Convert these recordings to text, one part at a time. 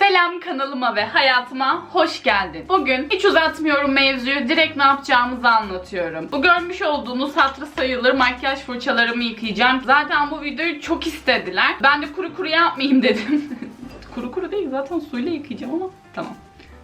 Selam kanalıma ve hayatıma hoş geldin. Bugün hiç uzatmıyorum mevzuyu direkt ne yapacağımızı anlatıyorum. Bu görmüş olduğunuz hatırı sayılır makyaj fırçalarımı yıkayacağım. Zaten bu videoyu çok istediler. Ben de kuru kuru yapmayayım dedim. kuru kuru değil zaten suyla yıkayacağım ama tamam.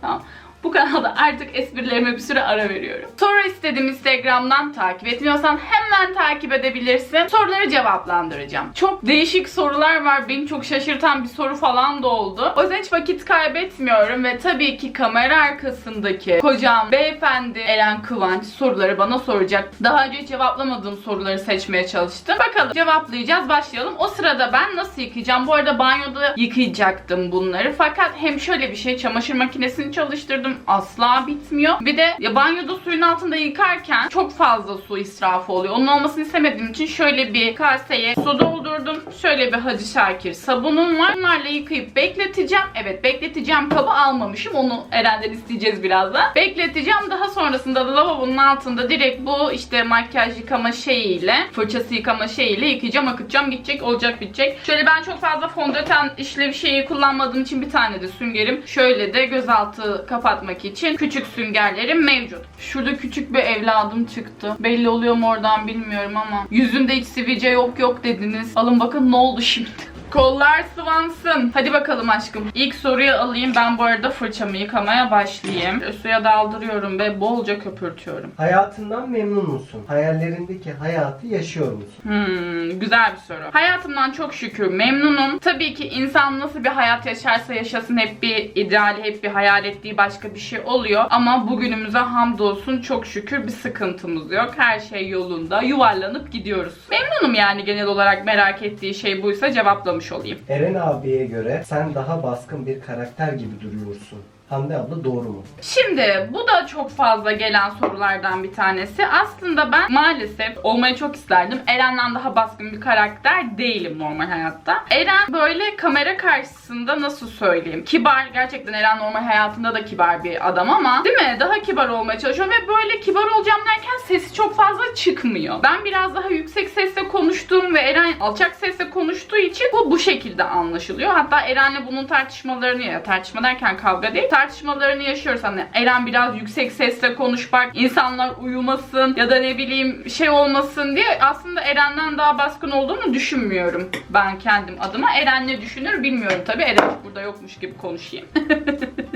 Tamam. Bu kanalda artık esprilerime bir süre ara veriyorum. Soru istedim Instagram'dan takip etmiyorsan hemen takip edebilirsin. Soruları cevaplandıracağım. Çok değişik sorular var. Beni çok şaşırtan bir soru falan da oldu. O yüzden hiç vakit kaybetmiyorum ve tabii ki kamera arkasındaki kocam beyefendi Eren Kıvanç soruları bana soracak. Daha önce cevaplamadığım soruları seçmeye çalıştım. Bakalım cevaplayacağız. Başlayalım. O sırada ben nasıl yıkayacağım? Bu arada banyoda yıkayacaktım bunları. Fakat hem şöyle bir şey çamaşır makinesini çalıştırdım. Asla bitmiyor. Bir de ya banyoda suyun altında yıkarken çok fazla su israfı oluyor. Onun olmasını istemediğim için şöyle bir kaseye su doldurdum. Şöyle bir Hacı Şakir sabunum var. Bunlarla yıkayıp bekleteceğim. Evet bekleteceğim kabı almamışım. Onu Eren'den isteyeceğiz birazdan. Bekleteceğim. Daha sonrasında da lavabonun altında direkt bu işte makyaj yıkama şeyiyle, fırçası yıkama şeyiyle yıkayacağım, akıtacağım, gidecek, olacak, bitecek. Şöyle ben çok fazla fondöten işlevi şeyi kullanmadığım için bir tane de süngerim. Şöyle de gözaltı kapatmak için küçük süngerlerim mevcut. Şurada küçük bir evladım çıktı. Belli oluyor mu oradan bilmiyorum ama. Yüzünde hiç sivilce yok yok dediniz. Alın bakın ne oldu şimdi. Kollar sıvansın. Hadi bakalım aşkım. İlk soruyu alayım. Ben bu arada fırçamı yıkamaya başlayayım. Suya daldırıyorum ve bolca köpürtüyorum. Hayatından memnun musun? Hayallerindeki hayatı yaşıyor musun? Hmm, güzel bir soru. Hayatımdan çok şükür memnunum. Tabii ki insan nasıl bir hayat yaşarsa yaşasın hep bir ideali, hep bir hayal ettiği başka bir şey oluyor. Ama bugünümüze hamdolsun çok şükür bir sıkıntımız yok. Her şey yolunda. Yuvarlanıp gidiyoruz. Memnunum yani genel olarak merak ettiği şey buysa cevaplamış olayım. Eren abiye göre sen daha baskın bir karakter gibi duruyorsun. Hande abla doğru mu? Şimdi bu da çok fazla gelen sorulardan bir tanesi. Aslında ben maalesef olmayı çok isterdim. Eren'den daha baskın bir karakter değilim normal hayatta. Eren böyle kamera karşısında nasıl söyleyeyim? Kibar. Gerçekten Eren normal hayatında da kibar bir adam ama değil mi? Daha kibar olmaya çalışıyorum ve böyle kibar olacağım derken sesi çok fazla çıkmıyor. Ben biraz daha yüksek sesle konuştuğum ve Eren alçak sesle konuştuğu için bu bu şekilde anlaşılıyor. Hatta Eren'le bunun tartışmalarını ya tartışma derken kavga değil tartışmalarını yaşıyoruz. Hani Eren biraz yüksek sesle konuş bak insanlar uyumasın ya da ne bileyim şey olmasın diye aslında Eren'den daha baskın olduğunu düşünmüyorum ben kendim adıma. Eren ne düşünür bilmiyorum tabi. Eren burada yokmuş gibi konuşayım.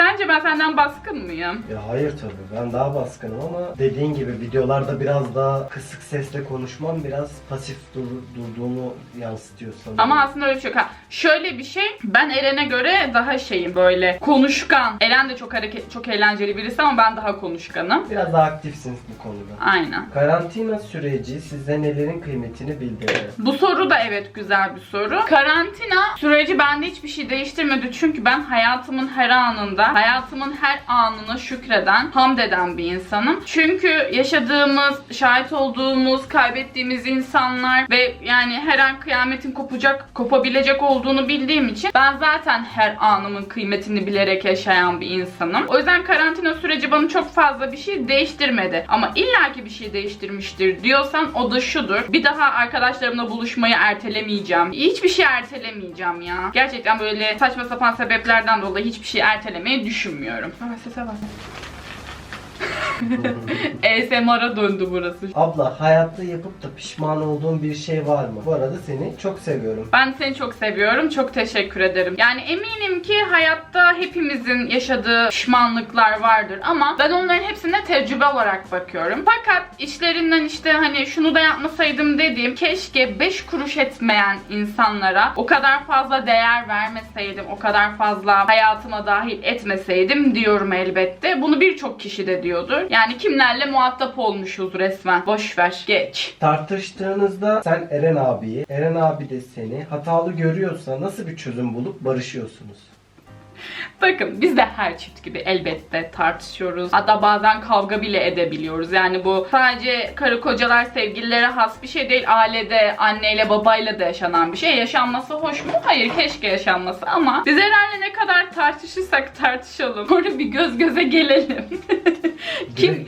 Sence ben senden baskın mıyım? Ya hayır tabii ben daha baskınım ama dediğin gibi videolarda biraz daha kısık sesle konuşmam biraz pasif dur- durduğumu yansıtıyor sanırım. Ama aslında öyle bir şey. Ha, şöyle bir şey ben Eren'e göre daha şeyim böyle konuşkan. Eren de çok hareket çok eğlenceli birisi ama ben daha konuşkanım. Biraz daha aktifsiniz bu konuda. Aynen. Karantina süreci size nelerin kıymetini bildirdi? Bu soru da evet güzel bir soru. Karantina süreci bende hiçbir şey değiştirmedi. Çünkü ben hayatımın her anında, hayatımın her anına şükreden, hamd eden bir insanım. Çünkü yaşadığımız, şahit olduğumuz, kaybettiğimiz insanlar ve yani her an kıyametin kopacak, kopabilecek olduğunu bildiğim için ben zaten her anımın kıymetini bilerek yaşayan bir insanım. O yüzden karantina süreci bana çok fazla bir şey değiştirmedi. Ama illaki bir şey değiştirmiştir diyorsan o da şudur. Bir daha arkadaşlarımla buluşmayı ertelemeyeceğim. Hiçbir şey ertelemeyeceğim ya. Gerçekten böyle saçma sapan sebeplerden dolayı hiçbir şey ertelemeyi düşünmüyorum. Ama sese bak. ASMR'a döndü burası. Abla hayatta yapıp da pişman olduğun bir şey var mı? Bu arada seni çok seviyorum. Ben seni çok seviyorum. Çok teşekkür ederim. Yani eminim ki hayatta hepimizin yaşadığı pişmanlıklar vardır ama ben onların hepsine tecrübe olarak bakıyorum. Fakat işlerinden işte hani şunu da yapmasaydım dediğim keşke 5 kuruş etmeyen insanlara o kadar fazla değer vermeseydim, o kadar fazla hayatıma dahil etmeseydim diyorum elbette. Bunu birçok kişi de diyordur. Yani kimlerle muhatap olmuşuz resmen. Boş ver, geç. Tartıştığınızda sen Eren abiyi, Eren abi de seni hatalı görüyorsa nasıl bir çözüm bulup barışıyorsunuz? Bakın biz de her çift gibi elbette tartışıyoruz. Hatta bazen kavga bile edebiliyoruz. Yani bu sadece karı kocalar sevgililere has bir şey değil. Ailede anneyle babayla da yaşanan bir şey. Yaşanması hoş mu? Hayır keşke yaşanması ama biz herhalde ne kadar tartışırsak tartışalım. Sonra bir göz göze gelelim. Kim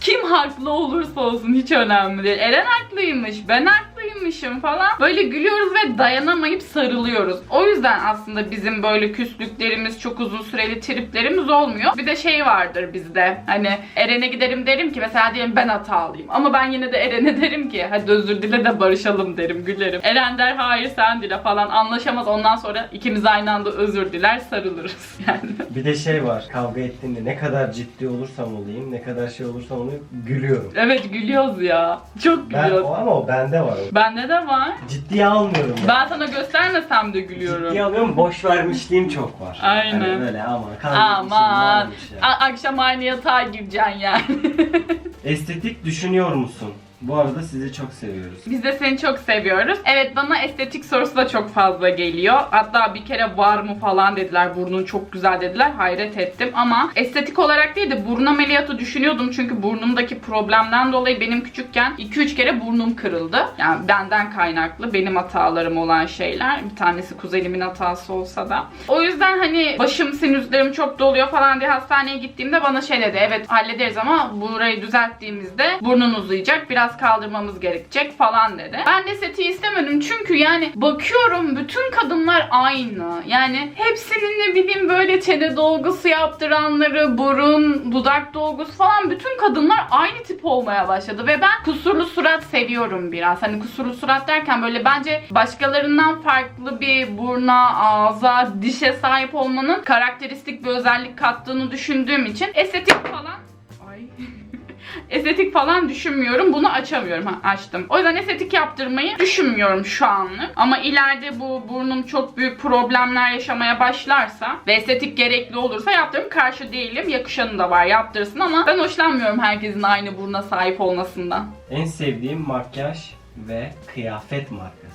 kim haklı olursa olsun hiç önemli değil. Eren haklıymış, ben haklıyım yapmışım falan. Böyle gülüyoruz ve dayanamayıp sarılıyoruz. O yüzden aslında bizim böyle küslüklerimiz, çok uzun süreli triplerimiz olmuyor. Bir de şey vardır bizde. Hani Eren'e giderim derim ki mesela diyelim ben hatalıyım. Ama ben yine de Eren'e derim ki hadi özür dile de barışalım derim, gülerim. Eren der hayır sen dile falan anlaşamaz. Ondan sonra ikimiz aynı anda özür diler sarılırız yani. Bir de şey var. Kavga ettiğinde ne kadar ciddi olursam olayım, ne kadar şey olursam olayım gülüyorum. Evet gülüyoruz ya. Çok Ben gülüyoruz. o ama o bende var. Bende de var. Ciddiye almıyorum. Ben. Ben sana göstermesem de gülüyorum. Ciddiye alıyorum, boş vermişliğim çok var. Aynen. Hani böyle ama Aman. akşam aynı yatağa gireceksin yani. Estetik düşünüyor musun? Bu arada sizi çok seviyoruz. Biz de seni çok seviyoruz. Evet bana estetik sorusu da çok fazla geliyor. Hatta bir kere var mı falan dediler. Burnun çok güzel dediler. Hayret ettim ama estetik olarak değil de burun ameliyatı düşünüyordum. Çünkü burnumdaki problemden dolayı benim küçükken 2-3 kere burnum kırıldı. Yani benden kaynaklı. Benim hatalarım olan şeyler. Bir tanesi kuzenimin hatası olsa da. O yüzden hani başım sinüslerim çok doluyor falan diye hastaneye gittiğimde bana şey dedi. Evet hallederiz ama burayı düzelttiğimizde burnun uzayacak. Biraz kaldırmamız gerekecek falan dedi. Ben de estetiği istemedim çünkü yani bakıyorum bütün kadınlar aynı. Yani hepsinin ne bileyim böyle çene dolgusu yaptıranları, burun, dudak dolgusu falan bütün kadınlar aynı tip olmaya başladı ve ben kusurlu surat seviyorum biraz. Hani kusurlu surat derken böyle bence başkalarından farklı bir burna, ağza, dişe sahip olmanın karakteristik bir özellik kattığını düşündüğüm için estetik falan. Estetik falan düşünmüyorum. Bunu açamıyorum. Ha, açtım. O yüzden estetik yaptırmayı düşünmüyorum şu anlık. Ama ileride bu burnum çok büyük problemler yaşamaya başlarsa ve estetik gerekli olursa yaptırırım. Karşı değilim. Yakışanı da var yaptırsın ama ben hoşlanmıyorum herkesin aynı buruna sahip olmasından. En sevdiğim makyaj ve kıyafet markası.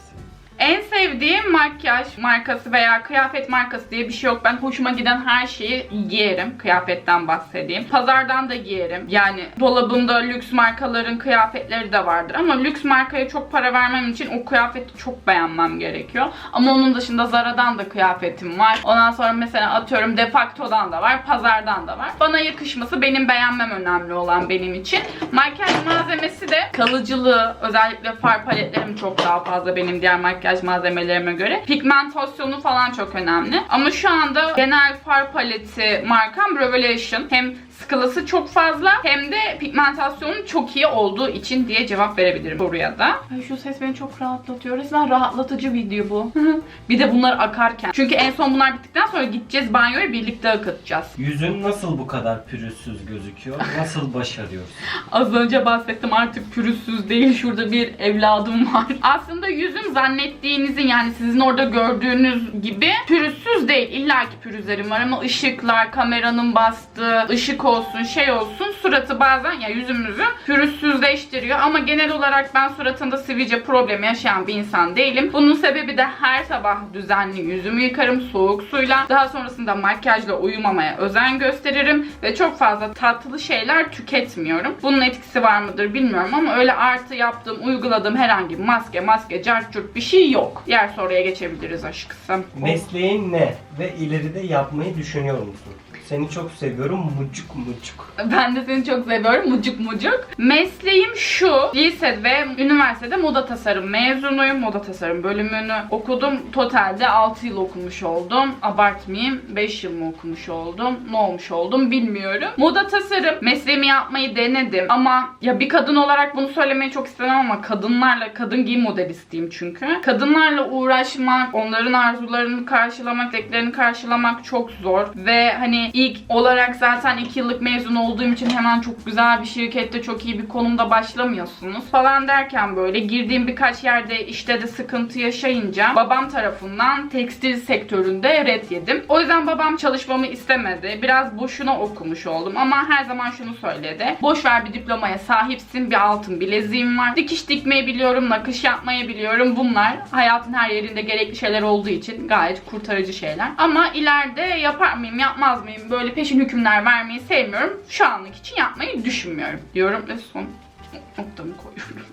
En sevdiğim makyaj markası veya kıyafet markası diye bir şey yok. Ben hoşuma giden her şeyi giyerim. Kıyafetten bahsedeyim. Pazardan da giyerim. Yani dolabımda lüks markaların kıyafetleri de vardır. Ama lüks markaya çok para vermem için o kıyafeti çok beğenmem gerekiyor. Ama onun dışında Zara'dan da kıyafetim var. Ondan sonra mesela atıyorum Defacto'dan da var. Pazardan da var. Bana yakışması benim beğenmem önemli olan benim için. Makyaj malzemesi de kalıcılığı özellikle far paletlerim çok daha fazla benim diğer makyaj malzemelerime göre. Pigmentasyonu falan çok önemli. Ama şu anda genel far paleti markam Revelation. Hem skalası çok fazla hem de pigmentasyonu çok iyi olduğu için diye cevap verebilirim soruya da. Ay şu ses beni çok rahatlatıyor. Resmen rahatlatıcı video bu. bir de bunlar akarken. Çünkü en son bunlar bittikten sonra gideceğiz banyoya birlikte akıtacağız. Yüzün nasıl bu kadar pürüzsüz gözüküyor? Nasıl başarıyorsun? Az önce bahsettim artık pürüzsüz değil. Şurada bir evladım var. Aslında yüzüm zannettiğinizin yani sizin orada gördüğünüz gibi pürüzsüz değil. İlla ki pürüzlerim var ama ışıklar, kameranın bastığı ışık olsun, şey olsun suratı bazen ya yüzümüzü pürüzsüzleştiriyor. Ama genel olarak ben suratında sivilce problemi yaşayan bir insan değilim. Bunun sebebi de her sabah düzenli yüzümü yıkarım soğuk suyla. Daha sonrasında makyajla uyumamaya özen gösteririm ve çok fazla tatlı şeyler tüketmiyorum. Bunun etkisi var mıdır bilmiyorum ama öyle artı yaptığım, uyguladığım herhangi bir maske, maske, cartçurt bir şey yok. Diğer soruya geçebiliriz aşkısım. Mesleğin ne? Ve ileride yapmayı düşünüyor musun? Seni çok seviyorum mucuk mucuk. Ben de seni çok seviyorum. Mucuk mucuk. Mesleğim şu. Lise ve üniversitede moda tasarım mezunuyum. Moda tasarım bölümünü okudum. Totalde 6 yıl okumuş oldum. Abartmayayım. 5 yıl mı okumuş oldum? Ne olmuş oldum bilmiyorum. Moda tasarım mesleğimi yapmayı denedim. Ama ya bir kadın olarak bunu söylemeyi çok istemem ama kadınlarla, kadın giyim modelistiyim çünkü. Kadınlarla uğraşmak, onların arzularını karşılamak, isteklerini karşılamak çok zor. Ve hani ilk olarak zaten 2 yıllık mezun olduğum için hemen çok güzel bir şirkette çok iyi bir konumda başlamıyorsunuz falan derken böyle girdiğim birkaç yerde işte de sıkıntı yaşayınca babam tarafından tekstil sektöründe red yedim. O yüzden babam çalışmamı istemedi. Biraz boşuna okumuş oldum ama her zaman şunu söyledi. Boş ver bir diplomaya sahipsin. Bir altın bileziğim var. Dikiş dikmeyi biliyorum, nakış yapmayı biliyorum. Bunlar hayatın her yerinde gerekli şeyler olduğu için gayet kurtarıcı şeyler. Ama ileride yapar mıyım, yapmaz mıyım? Böyle peşin hükümler vermeyi sevmiyorum. Şu anlık için yapmayı düşünmüyorum diyorum ve son noktamı koyuyorum.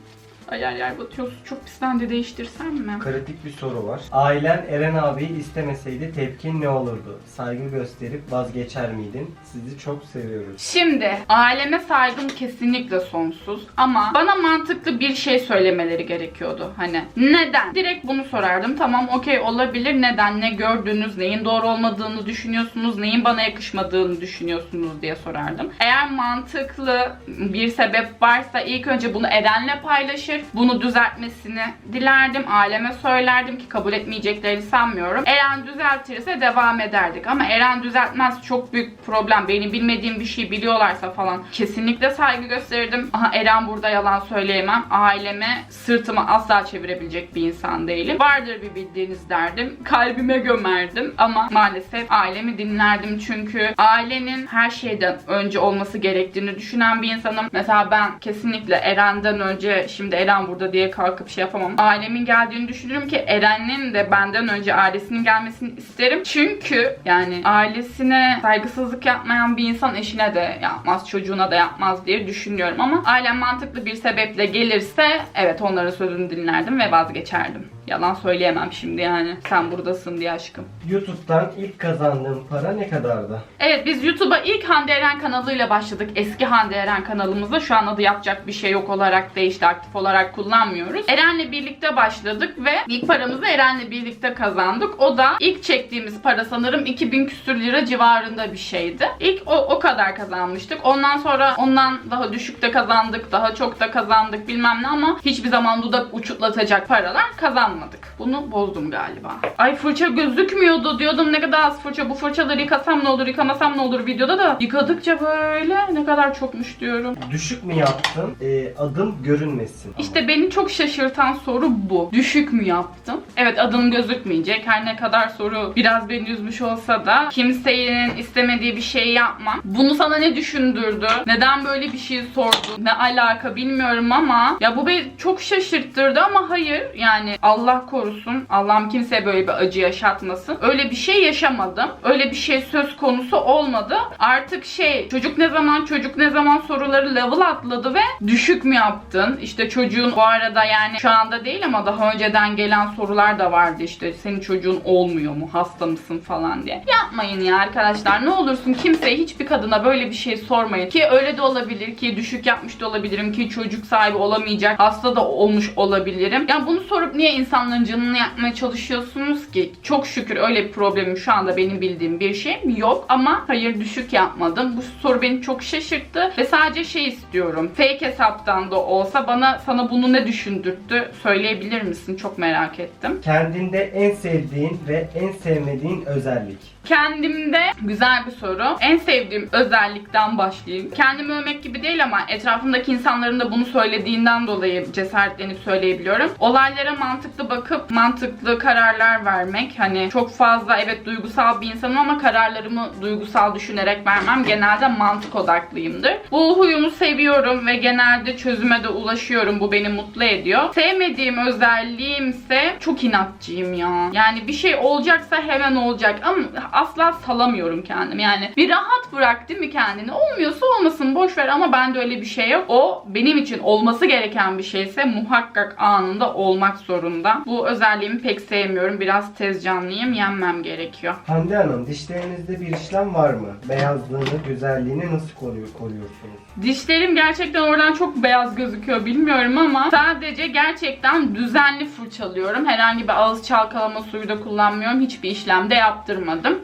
Yer yer batıyor. Çok pis ben de değiştirsem mi? Kritik bir soru var. Ailen Eren abiyi istemeseydi tepkin ne olurdu? Saygı gösterip vazgeçer miydin? Sizi çok seviyoruz. Şimdi aileme saygım kesinlikle sonsuz ama bana mantıklı bir şey söylemeleri gerekiyordu. Hani neden? Direkt bunu sorardım. Tamam okey olabilir. Neden? Ne gördünüz? Neyin doğru olmadığını düşünüyorsunuz? Neyin bana yakışmadığını düşünüyorsunuz diye sorardım. Eğer mantıklı bir sebep varsa ilk önce bunu Eren'le paylaşır. Bunu düzeltmesini dilerdim. Aileme söylerdim ki kabul etmeyeceklerini sanmıyorum. Eren düzeltirse devam ederdik. Ama Eren düzeltmez çok büyük problem. Benim bilmediğim bir şey biliyorlarsa falan kesinlikle saygı gösterirdim. Aha Eren burada yalan söyleyemem. Aileme sırtımı asla çevirebilecek bir insan değilim. Vardır bir bildiğiniz derdim. Kalbime gömerdim. Ama maalesef ailemi dinlerdim. Çünkü ailenin her şeyden önce olması gerektiğini düşünen bir insanım. Mesela ben kesinlikle Eren'den önce şimdi Eren burada diye kalkıp şey yapamam. Ailemin geldiğini düşünürüm ki Eren'in de benden önce ailesinin gelmesini isterim. Çünkü yani ailesine saygısızlık yapmayan bir insan eşine de yapmaz, çocuğuna da yapmaz diye düşünüyorum ama ailem mantıklı bir sebeple gelirse evet onların sözünü dinlerdim ve vazgeçerdim. Yalan söyleyemem şimdi yani. Sen buradasın diye aşkım. YouTube'dan ilk kazandığın para ne kadardı? Evet biz YouTube'a ilk Hande Eren kanalıyla başladık. Eski Hande Eren kanalımızda şu an adı yapacak bir şey yok olarak değişti. Aktif olarak kullanmıyoruz. Eren'le birlikte başladık ve ilk paramızı Eren'le birlikte kazandık. O da ilk çektiğimiz para sanırım 2000 küsür lira civarında bir şeydi. İlk o, o kadar kazanmıştık. Ondan sonra ondan daha düşük de kazandık. Daha çok da kazandık bilmem ne ama hiçbir zaman dudak uçutlatacak paralar kazanmadık. Bunu bozdum galiba. Ay fırça gözükmüyordu diyordum ne kadar az fırça. Bu fırçaları yıkasam ne olur yıkamasam ne olur videoda da yıkadıkça böyle ne kadar çokmuş diyorum. Düşük mü yaptın? Ee, adım görünmesin. İşte beni çok şaşırtan soru bu. Düşük mü yaptım? Evet adım gözükmeyecek. Her ne kadar soru biraz beni üzmüş olsa da kimsenin istemediği bir şey yapmam. Bunu sana ne düşündürdü? Neden böyle bir şey sordu? Ne alaka bilmiyorum ama ya bu beni çok şaşırttırdı ama hayır yani Allah korusun. Allah'ım kimseye böyle bir acı yaşatmasın. Öyle bir şey yaşamadım. Öyle bir şey söz konusu olmadı. Artık şey çocuk ne zaman çocuk ne zaman soruları level atladı ve düşük mü yaptın? İşte çocuğun bu arada yani şu anda değil ama daha önceden gelen sorular da vardı işte senin çocuğun olmuyor mu? Hasta mısın falan diye. Yapmayın ya arkadaşlar. Ne olursun kimseye hiçbir kadına böyle bir şey sormayın. Ki öyle de olabilir ki düşük yapmış da olabilirim ki çocuk sahibi olamayacak. Hasta da olmuş olabilirim. Ya bunu sorup niye insanların canını yakmaya çalışıyorsunuz ki? Çok şükür öyle bir problemim şu anda benim bildiğim bir şeyim yok. Ama hayır düşük yapmadım. Bu soru beni çok şaşırttı. Ve sadece şey istiyorum. Fake hesaptan da olsa bana sana bunu ne düşündürttü söyleyebilir misin? Çok merak ettim. Kendinde en sevdiğin ve en sevmediğin özellik. Kendimde güzel bir soru. En sevdiğim özellikten başlayayım. Kendimi övmek gibi değil ama etrafımdaki insanların da bunu söylediğinden dolayı cesaretlenip söyleyebiliyorum. Olaylara mantıklı bakıp mantıklı kararlar vermek. Hani çok fazla evet duygusal bir insanım ama kararlarımı duygusal düşünerek vermem. Genelde mantık odaklıyımdır. Bu huyumu seviyorum ve genelde çözüme de ulaşıyorum. Bu beni mutlu ediyor. Sevmediğim özelliğim ise çok inatçıyım ya. Yani bir şey olacaksa hemen olacak ama asla salamıyorum kendimi. Yani bir rahat bırak değil mi kendini? Olmuyorsa olmasın boş ver ama bende öyle bir şey yok. O benim için olması gereken bir şeyse muhakkak anında olmak zorunda. Bu özelliğimi pek sevmiyorum. Biraz tez canlıyım. Yenmem gerekiyor. Hande Hanım dişlerinizde bir işlem var mı? Beyazlığını, güzelliğini nasıl koruyor, koruyorsunuz? Dişlerim gerçekten oradan çok beyaz gözüküyor bilmiyorum ama sadece gerçekten düzenli fırçalıyorum. Herhangi bir ağız çalkalama suyu da kullanmıyorum. Hiçbir işlem de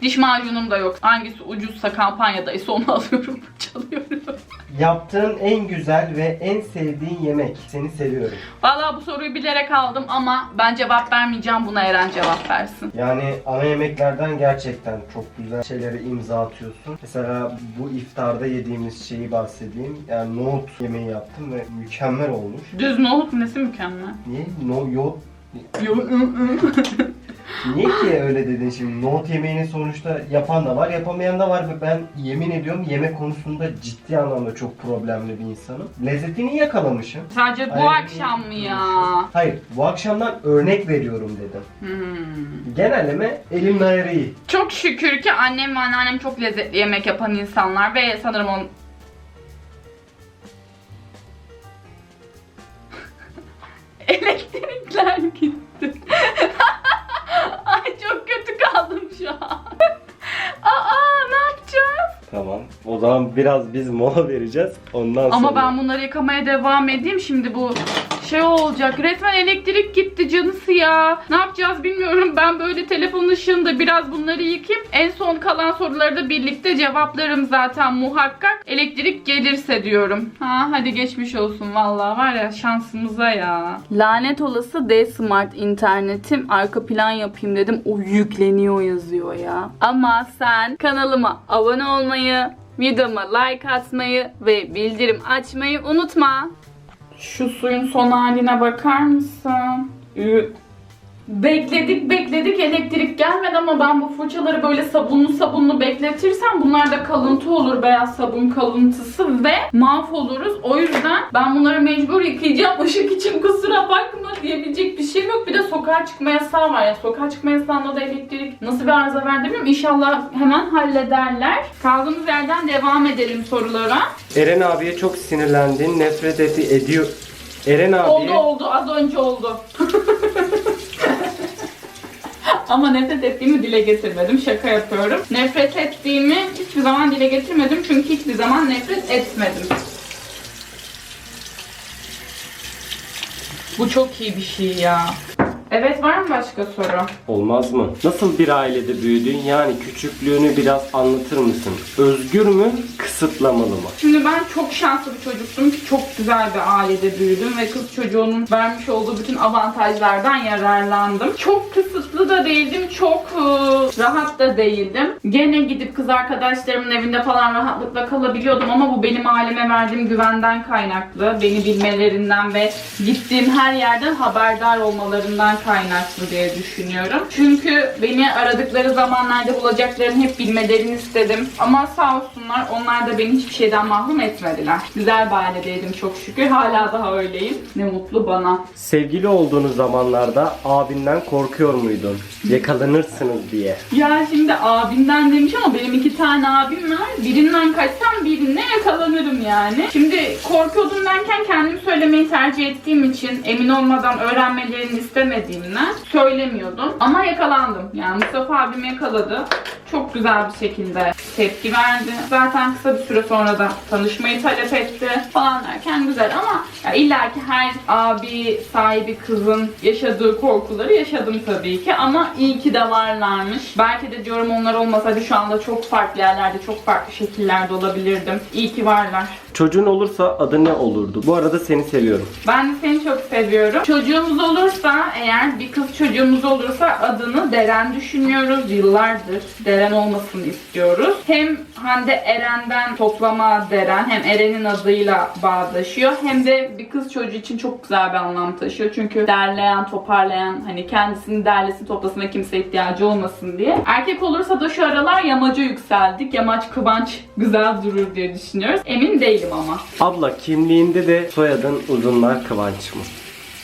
Diş macunum da yok. Hangisi ucuzsa kampanyadaysa onu alıyorum fırçalıyorum. Yaptığın en güzel ve en sevdiğin yemek. Seni seviyorum. Vallahi bu soruyu bilerek aldım ama ben cevap vermeyeceğim. Buna Eren cevap versin. Yani ana yemeklerden gerçekten çok güzel şeylere imza atıyorsun. Mesela bu iftarda yediğimiz şeyi bahsedeyim. Yani nohut yemeği yaptım ve mükemmel olmuş. Düz nohut nesi mükemmel. Niye? No, yo, Yo. Niye ki öyle dedin şimdi? Nohut yemeğini sonuçta yapan da var, yapamayan da var ve ben yemin ediyorum yemek konusunda ciddi anlamda çok problemli bir insanım. Lezzetini yakalamışım. Sadece bu Hayır, akşam mı ya? Hayır, bu akşamdan örnek veriyorum dedim. Hmm. Genelleme elimle ayarı iyi. Çok şükür ki annem ve anneannem çok lezzetli yemek yapan insanlar ve sanırım on... kaldım şu an. Aa ne yapacağız? Tamam. O zaman biraz biz mola vereceğiz. Ondan sonra... Ama ben bunları yıkamaya devam edeyim. Şimdi bu şey olacak. Resmen elektrik gitti canısı ya. Ne yapacağız bilmiyorum. Ben böyle telefon ışığında biraz bunları yıkayayım. En son kalan soruları da birlikte cevaplarım zaten muhakkak. Elektrik gelirse diyorum. Ha hadi geçmiş olsun vallahi var ya şansımıza ya. Lanet olası D Smart internetim. Arka plan yapayım dedim. O yükleniyor yazıyor ya. Ama sen kanalıma abone olmayı, videoma like atmayı ve bildirim açmayı unutma. Şu suyun son haline bakar mısın? Bekledik bekledik elektrik gelmedi ama ben bu fırçaları böyle sabunlu sabunlu bekletirsem bunlarda kalıntı olur beyaz sabun kalıntısı ve mahvoluruz. O yüzden ben bunları mecbur yıkayacağım. Işık için kusura bakma diyebilecek bir şeyim yok. Bir de sokağa çıkma yasağı var ya. Sokağa çıkma yasağında da elektrik nasıl bir arıza verdi bilmiyorum. İnşallah hemen hallederler. Kaldığımız yerden devam edelim sorulara. Eren abiye çok sinirlendin. Nefret edi ediyor. Eren abiye Oldu oldu az önce oldu. Ama nefret ettiğimi dile getirmedim. Şaka yapıyorum. Nefret ettiğimi hiçbir zaman dile getirmedim. Çünkü hiçbir zaman nefret etmedim. Bu çok iyi bir şey ya. Evet var mı başka soru? Olmaz mı? Nasıl bir ailede büyüdün? Yani küçüklüğünü biraz anlatır mısın? Özgür mü? Kısıtlamalı mı? Şimdi ben çok şanslı bir çocuktum ki çok güzel bir ailede büyüdüm ve kız çocuğunun vermiş olduğu bütün avantajlardan yararlandım. Çok kısıtlı da değildim, çok e, rahat da değildim. Gene gidip kız arkadaşlarımın evinde falan rahatlıkla kalabiliyordum ama bu benim aileme verdiğim güvenden kaynaklı. Beni bilmelerinden ve gittiğim her yerden haberdar olmalarından kaynaklı diye düşünüyorum. Çünkü beni aradıkları zamanlarda bulacaklarını hep bilmelerini istedim. Ama sağ olsunlar onlar da beni hiçbir şeyden mahrum etmediler. Güzel bir ailedeydim çok şükür. Hala daha öyleyim. Ne mutlu bana. Sevgili olduğunuz zamanlarda abinden korkuyor muydun? Yakalanırsınız diye. Ya şimdi abimden demiş ama benim iki tane abim var. Birinden kaçsam birine yakalanırım yani. Şimdi korkuyordum derken kendim söylemeyi tercih ettiğim için emin olmadan öğrenmelerini istemediğimden söylemiyordum. Ama yakalandım. Yani Mustafa abim yakaladı. Çok güzel bir şekilde tepki verdi. Zaten kısa bir süre sonra da tanışmayı talep etti falan derken güzel ama ya illa her abi sahibi kızın yaşadığı korkuları yaşadım tabii ki ama iyi ki de varlarmış. Belki de diyorum onlar olmasaydı şu anda çok farklı yerlerde, çok farklı şekillerde olabilirdim. İyi ki varlar. Çocuğun olursa adı ne olurdu? Bu arada seni seviyorum. Ben de seni çok seviyorum. Çocuğumuz olursa eğer bir kız çocuğumuz olursa adını Deren düşünüyoruz. Yıllardır Deren olmasını istiyoruz. Hem Hande Eren'den toplama Deren hem Eren'in adıyla bağdaşıyor. Hem de bir kız çocuğu için çok güzel bir anlam taşıyor. Çünkü derleyen, toparlayan, hani kendisini derlesin toplasın ve kimse ihtiyacı olmasın diye. Erkek olursa da şu aralar yamaca yükseldik. Yamaç Kıvanç güzel durur diye düşünüyoruz. Emin değilim ama. Abla kimliğinde de soyadın uzunlar Kıvanç mı?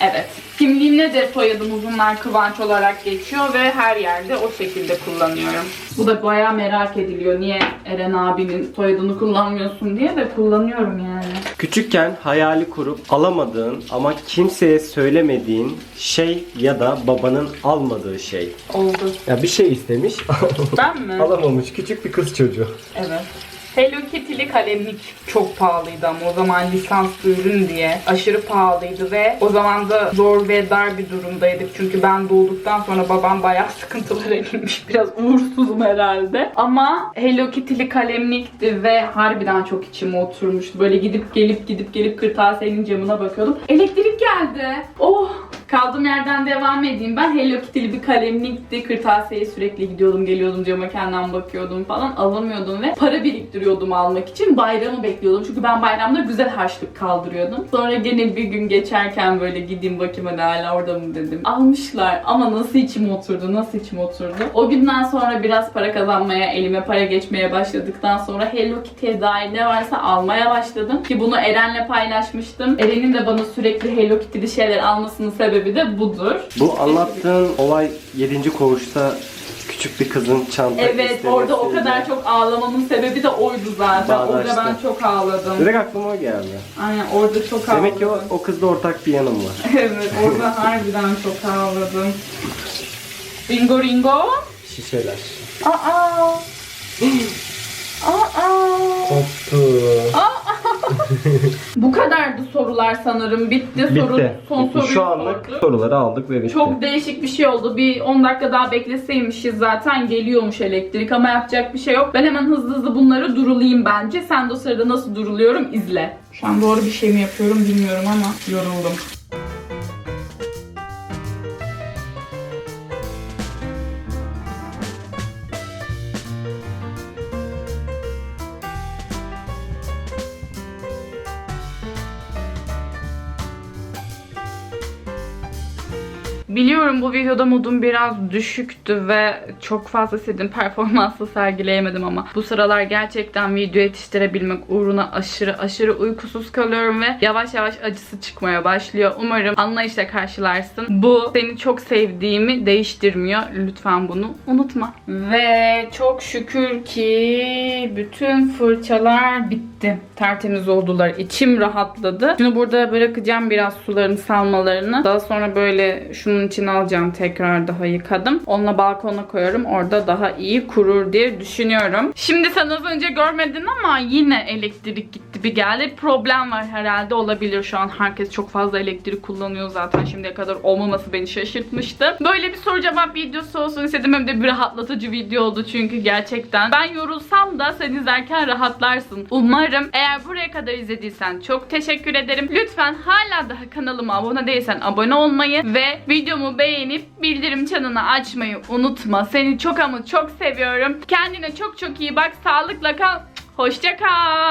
Evet. Kimliğimde de soyadım uzunlar Kıvanç olarak geçiyor ve her yerde o şekilde kullanıyorum. Bu da bayağı merak ediliyor. Niye Eren abinin soyadını kullanmıyorsun diye de kullanıyorum yani. Küçükken hayali kurup alamadığın ama kimseye söylemediğin şey ya da babanın almadığı şey. Oldu. Ya bir şey istemiş, Ben mi? alamamış küçük bir kız çocuğu. Evet. Hello Kitty'li kalemlik çok pahalıydı ama o zaman lisanslı ürün diye aşırı pahalıydı ve o zaman da zor ve dar bir durumdaydık. Çünkü ben doğduktan sonra babam bayağı sıkıntılara girmiş biraz uğursuzum herhalde. Ama Hello Kitty'li kalemlikti ve harbiden çok içime oturmuştu. Böyle gidip gelip gidip gelip kırtasiyenin camına bakıyordum. Elektrik geldi. Oh Kaldığım yerden devam edeyim. Ben Hello Kitty'li bir kalemlikti. Kırtasiyeye sürekli gidiyordum, geliyordum cama kendim bakıyordum falan. Alamıyordum ve para biriktiriyordum almak için. Bayramı bekliyordum. Çünkü ben bayramda güzel harçlık kaldırıyordum. Sonra gene bir gün geçerken böyle gideyim bakayım hadi hala orada mı dedim. Almışlar ama nasıl içime oturdu, nasıl içime oturdu. O günden sonra biraz para kazanmaya, elime para geçmeye başladıktan sonra Hello Kitty'ye dair ne varsa almaya başladım. Ki bunu Eren'le paylaşmıştım. Eren'in de bana sürekli Hello Kitty'li şeyler almasının sebebi de budur. Bu anlattığın olay 7. koğuşta küçük bir kızın çanta Evet orada o kadar çok ağlamamın sebebi de oydu zaten. Orada Bağdaştı. ben çok ağladım. Direkt aklıma o geldi. Aynen orada çok ağladım. Demek ki o, o kızda ortak bir yanım var. evet orada harbiden çok ağladım. Ringo Ringo. Şişeler. Aa. Aa. Bu kadardı sorular sanırım. Bitti, soru. Bitti. Son soruyu Şu anlık sorduk. soruları aldık ve bitti. Çok değişik bir şey oldu. Bir 10 dakika daha bekleseymişiz zaten geliyormuş elektrik ama yapacak bir şey yok. Ben hemen hızlı hızlı bunları durulayım bence. Sen de o sırada nasıl duruluyorum izle. Şu an doğru bir şey mi yapıyorum bilmiyorum ama yoruldum. Biliyorum bu videoda modum biraz düşüktü ve çok fazla istediğim performansla sergileyemedim ama bu sıralar gerçekten video yetiştirebilmek uğruna aşırı aşırı uykusuz kalıyorum ve yavaş yavaş acısı çıkmaya başlıyor. Umarım anlayışla karşılarsın. Bu seni çok sevdiğimi değiştirmiyor. Lütfen bunu unutma. Ve çok şükür ki bütün fırçalar bitti. Tertemiz oldular. İçim rahatladı. Şimdi burada bırakacağım biraz suların salmalarını. Daha sonra böyle şunun içine alacağım tekrar daha yıkadım. Onunla balkona koyarım. Orada daha iyi kurur diye düşünüyorum. Şimdi sen az önce görmedin ama yine elektrik gitti bir geldi. Problem var herhalde olabilir şu an. Herkes çok fazla elektrik kullanıyor zaten şimdiye kadar olmaması beni şaşırtmıştı. Böyle bir soru cevap videosu olsun istedim. Hem de bir rahatlatıcı video oldu çünkü gerçekten. Ben yorulsam da sen izlerken rahatlarsın. Umarım eğer buraya kadar izlediysen çok teşekkür ederim. Lütfen hala daha kanalıma abone değilsen abone olmayı ve videomu beğenip bildirim çanını açmayı unutma. Seni çok ama çok seviyorum. Kendine çok çok iyi bak. Sağlıkla kal. Hoşça kal.